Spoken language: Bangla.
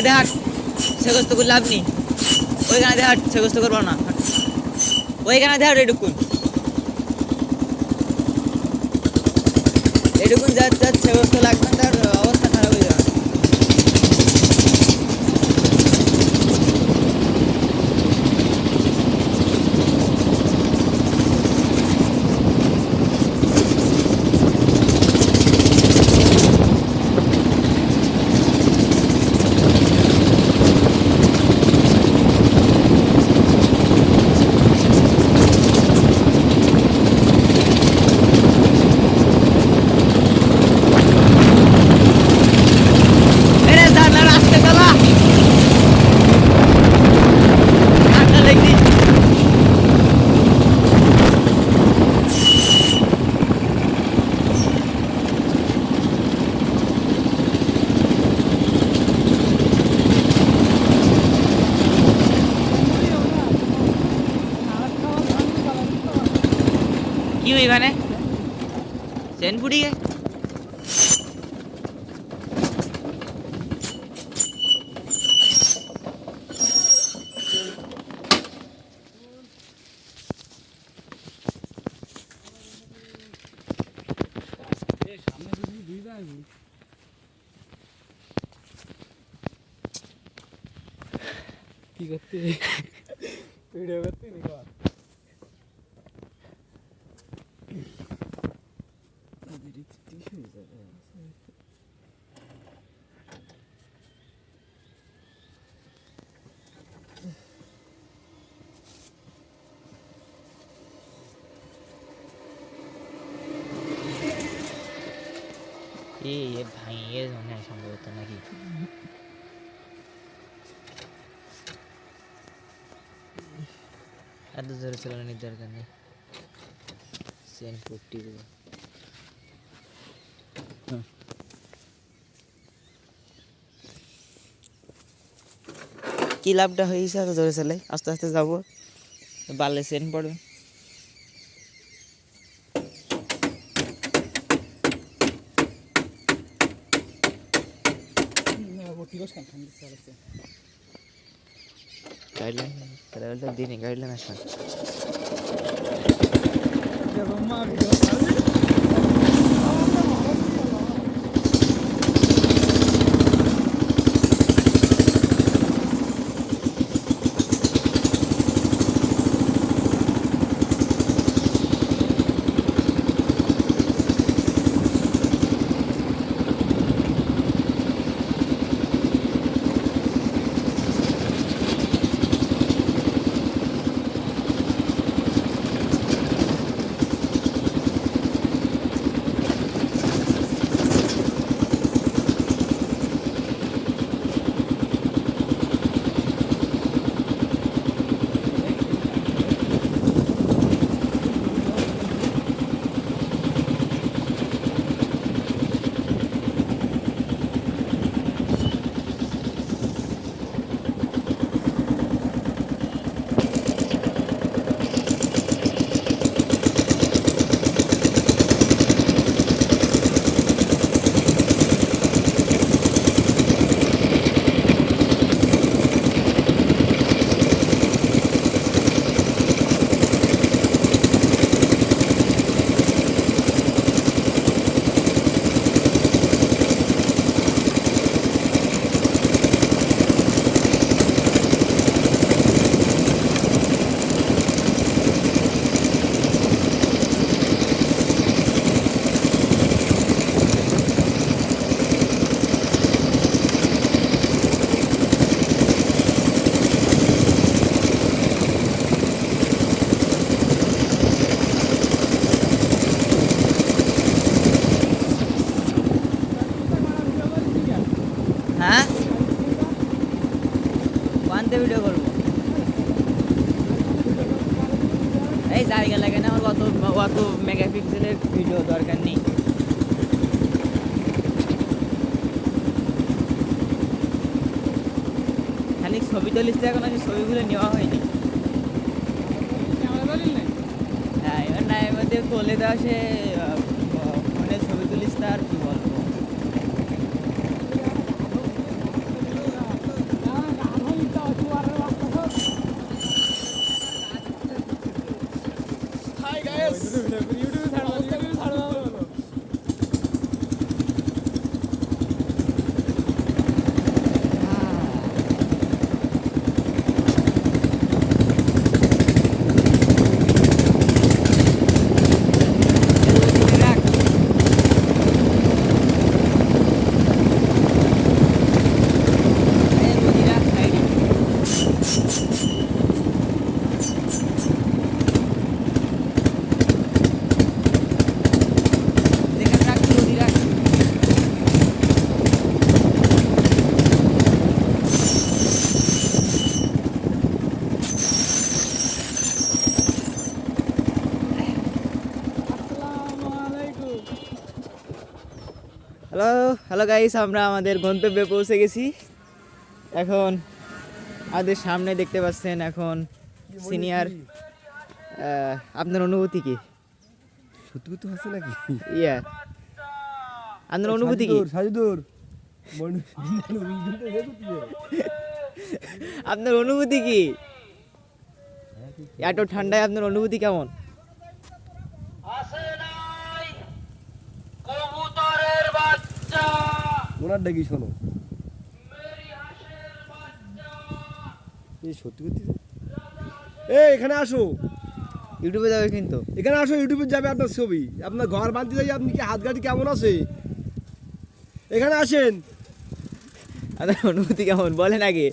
ওইখানে দেখাট সেগস্ত করে লাভ নেই ওইখানে দেখাট সেগস্ত করব না। ওইখানে দেখাট এটুকুন এটুকুন যা যা সে কষ্ট লাগবে তার অবস্থা খারাপ হয়ে যাবে এরে দাঁড়া রাস্তা চালা ঠান্ডা লেগে কি ওইখানে সেনপুরি গে কি করতে ভিডিও করতে নি কর এ এ ভাই এ মনে হয় সম্ভবত নাকি এত জোরে চালানোর দরকার নেই সেন ফোরটি কি লাভটা হয়েছে? এত জোরে চালাই। আস্তে আস্তে যাব। বালে সেন পড়বে। গাইডলাইন দিনে গাইডলাইন আসবেন এই জায়গা লাগে না আমার অত অত মেগাপিক্সেলের ভিডিও দরকার নেই। খালি ছবি তো এখন আমি ছবিগুলো নেওয়া হয়নি। হ্যাঁ এবার না এর মধ্যে বলে দেওয়া সে আহ, ফোনে ছবি তুলিস তার হ্যালো হ্যালো গাইস আমরা আমাদের গন্তব্যে পৌঁছে গেছি। এখন আমাদের সামনে দেখতে পাচ্ছেন এখন সিনিয়র আপনার অনুভূতি কি? সত্যি আছে নাকি ইয়া আপনার অনুভূতি কি? সাজুদুর আপনার অনুভূতি কি? এত ঠান্ডায় আপনার অনুভূতি কেমন? ওনার ডাকি শোনো। এই সত্যি সত্যি এ এখানে আসো। ইউটিউবে যাবে কিন্তু। এখানে আসো ইউটিউবে যাবে আপনার ছবি। আপনার ঘর বাঁধতে যাই আপনি কি হাত গাড়ি কেমন আছে? এখানে আসেন। আপনার অনুভূতি কেমন? বলেন আগে।